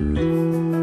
미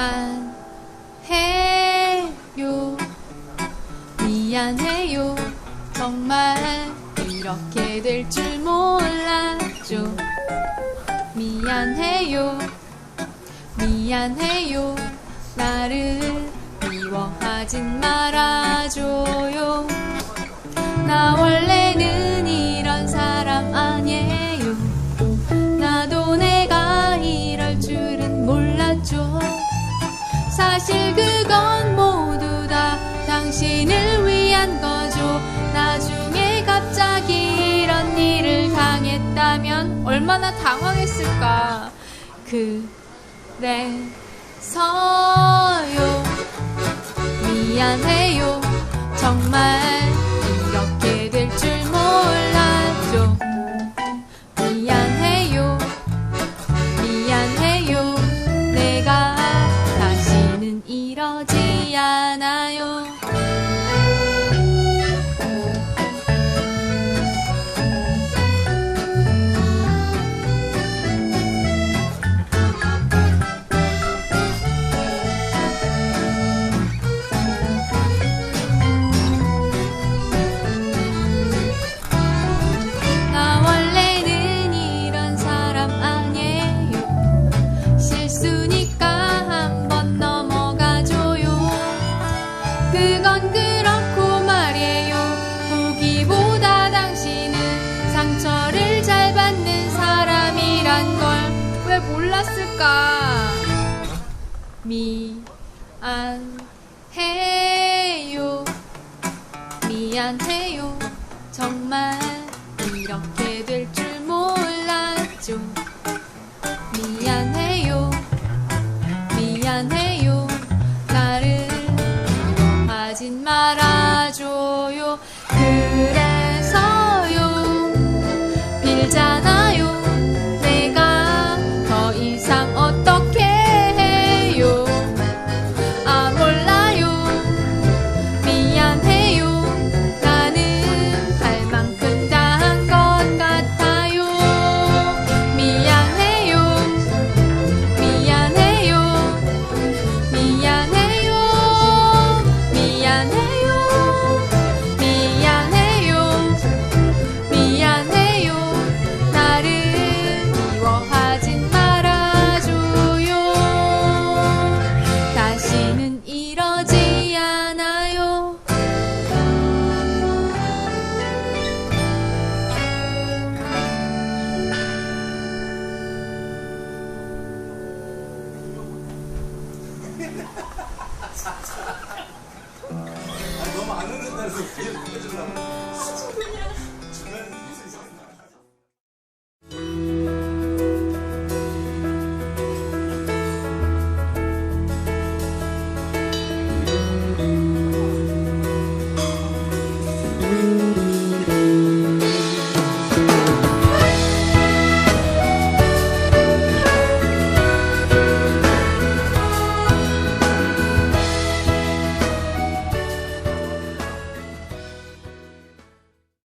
안 해요. 미안해요. 정말 이렇게 될 줄 몰랐죠. 미안해요. 미안해요. 나를 미워하진 말아줘요. 나 원래 사실 그건 모두 다 당신을 위한 거죠. 나중에 갑자기 이런 일을 당했다면 얼마나 당황했을까. 그래서요. 미안해요. 정말 몰랐을까. 미안해요. 미안해요. 정말 이렇게 될 줄 몰랐죠. 미안해요. 미안해요. 나를 미워하진 말아줘요. 그래서요. 빌잖 너무 안 웃는다는 소리 해주려고